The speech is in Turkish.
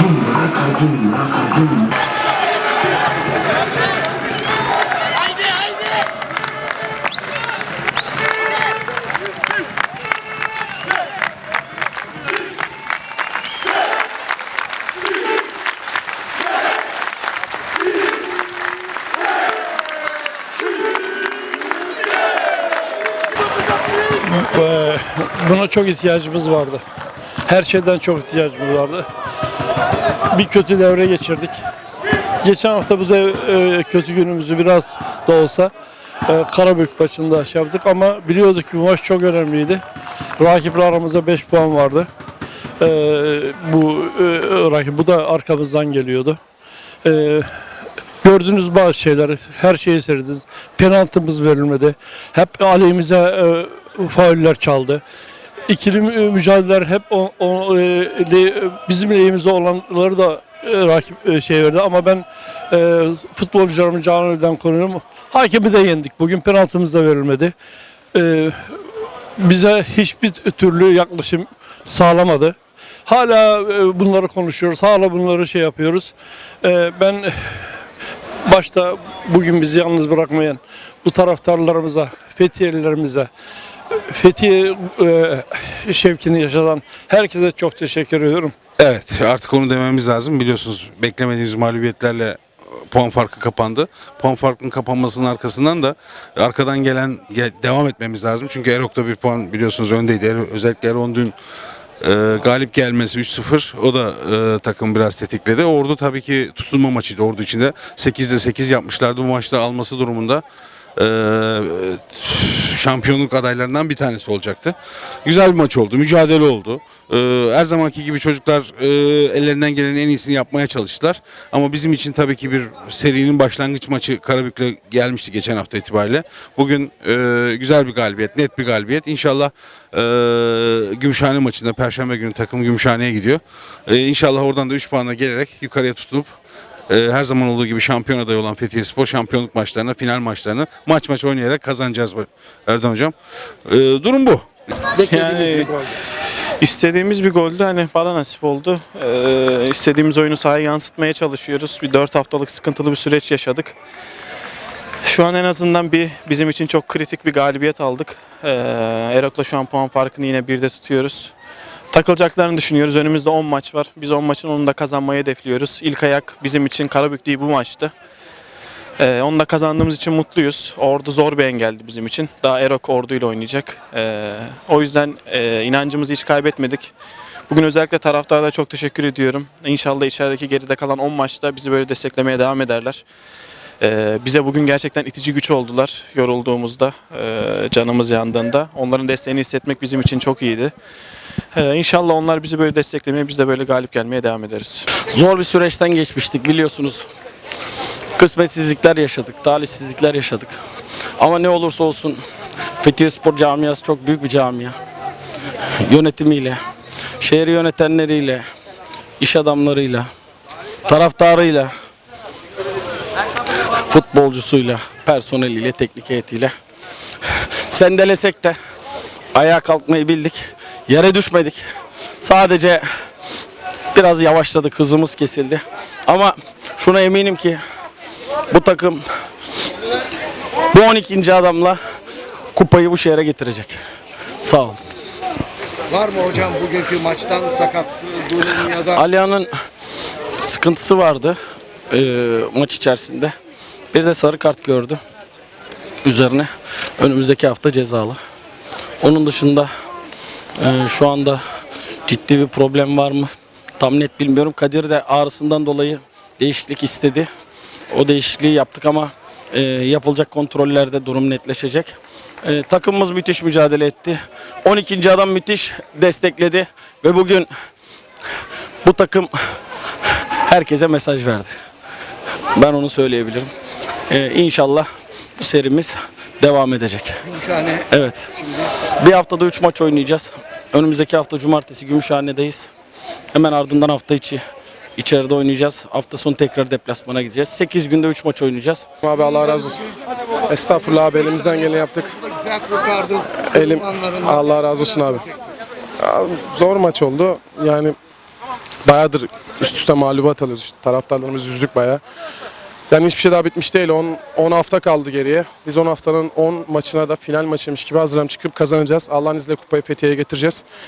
Nakajun, Nakajun, Nakajun. Ee, Buna çok ihtiyacımız vardı. Her şeyden çok ihtiyacımız vardı. Bir kötü devre geçirdik. Geçen hafta bu da e, kötü günümüzü biraz da olsa e, Karabük maçında şey yaptık ama biliyorduk ki bu maç çok önemliydi. Rakiple aramızda 5 puan vardı. E, bu rakip bu da arkamızdan geliyordu. Gördüğünüz bazı şeyler, her şeyi seyrediniz. Penaltımız verilmedi. Hep aleyhimize e, fauller çaldı. İkili mü- mücadeleler hep o, o, e, le- bizim lehimize olanları da e, rakip e, şey verdi ama ben e, futbolcularımın canından konuyorum. Hakemi de yendik. Bugün penaltımız da verilmedi. E, bize hiçbir türlü yaklaşım sağlamadı. Hala e, bunları konuşuyoruz. Hala bunları şey yapıyoruz. E, ben başta bugün bizi yalnız bırakmayan bu taraftarlarımıza, Fethiyelilerimize, Fethiye e, şevkini yaşatan herkese çok teşekkür ediyorum. Evet artık onu dememiz lazım. Biliyorsunuz beklemediğimiz mağlubiyetlerle puan farkı kapandı. Puan farkının kapanmasının arkasından da arkadan gelen ge- devam etmemiz lazım. Çünkü Erok'ta bir puan biliyorsunuz öndeydi. Er- özellikle Erok'un dün e, galip gelmesi 3-0 o da e, takım biraz tetikledi. Ordu tabii ki tutulma maçıydı Ordu içinde. 8'de 8 yapmışlardı. Bu maçta alması durumunda şampiyonluk adaylarından bir tanesi olacaktı. Güzel bir maç oldu. Mücadele oldu. E, her zamanki gibi çocuklar e, ellerinden gelenin en iyisini yapmaya çalıştılar. Ama bizim için tabii ki bir serinin başlangıç maçı Karabük'le gelmişti geçen hafta itibariyle. Bugün e, güzel bir galibiyet, net bir galibiyet. İnşallah e, Gümüşhane maçında Perşembe günü takım Gümüşhane'ye gidiyor. İnşallah oradan da 3 puanla gelerek yukarıya tutunup e, her zaman olduğu gibi şampiyon adayı olan Fethiye Spor şampiyonluk maçlarını, final maçlarını maç maç oynayarak kazanacağız Erdoğan Hocam. E, durum bu. Yani istediğimiz bir goldü hani bana nasip oldu. Ee, istediğimiz oyunu sahaya yansıtmaya çalışıyoruz. Bir 4 haftalık sıkıntılı bir süreç yaşadık. Şu an en azından bir bizim için çok kritik bir galibiyet aldık. Ee, Erok'la şu an puan farkını yine birde tutuyoruz. Takılacaklarını düşünüyoruz. Önümüzde 10 maç var. Biz 10 maçın 10'unu da kazanmayı hedefliyoruz. İlk ayak bizim için Karabük değil bu maçtı. Ee, onu da kazandığımız için mutluyuz. Ordu zor bir engeldi bizim için. Daha Erok Ordu ile oynayacak. Ee, o yüzden e, inancımızı hiç kaybetmedik. Bugün özellikle taraftara çok teşekkür ediyorum. İnşallah içerideki geride kalan 10 maçta bizi böyle desteklemeye devam ederler. Ee, bize bugün gerçekten itici güç oldular yorulduğumuzda, e, canımız yandığında. Onların desteğini hissetmek bizim için çok iyiydi. Ee, inşallah onlar bizi böyle desteklemeye, biz de böyle galip gelmeye devam ederiz. Zor bir süreçten geçmiştik biliyorsunuz. Kısmetsizlikler yaşadık, talihsizlikler yaşadık. Ama ne olursa olsun Fethiye Spor camiası çok büyük bir camia. Yönetimiyle, şehir yönetenleriyle, iş adamlarıyla, taraftarıyla, futbolcusuyla, personeliyle, teknik heyetiyle sendelesek de ayağa kalkmayı bildik. Yere düşmedik. Sadece biraz yavaşladık, hızımız kesildi. Ama şuna eminim ki bu takım bu 12. adamla kupayı bu şehre getirecek. Sağ olun. Var mı hocam bugünkü maçtan sakat durum ya da Alia'nın sıkıntısı vardı e, maç içerisinde. Bir de sarı kart gördü. Üzerine önümüzdeki hafta cezalı. Onun dışında e, şu anda ciddi bir problem var mı? Tam net bilmiyorum. Kadir de ağrısından dolayı değişiklik istedi. O değişikliği yaptık ama e, yapılacak kontrollerde durum netleşecek. E, takımımız müthiş mücadele etti. 12. adam müthiş destekledi ve bugün bu takım herkese mesaj verdi. Ben onu söyleyebilirim. Ee, inşallah bu serimiz devam edecek. Gümüşhane Evet. Bir haftada 3 maç oynayacağız. Önümüzdeki hafta cumartesi Gümüşhane'deyiz. Hemen ardından hafta içi içeride oynayacağız. Hafta sonu tekrar deplasmana gideceğiz. 8 günde 3 maç oynayacağız. Abi Allah razı olsun. Estağfurullah abi elimizden geleni yaptık. güzel kurtardın. Elim. Allah razı olsun abi. Ya, zor maç oldu. Yani bayağıdır üst üste mağlubat alıyoruz. İşte taraftarlarımız üzdük bayağı. Yani hiçbir şey daha bitmiş değil. 10, 10 hafta kaldı geriye. Biz 10 haftanın 10 maçına da final maçıymış gibi hazırlanıp çıkıp kazanacağız. Allah'ın izniyle kupayı Fethiye'ye getireceğiz.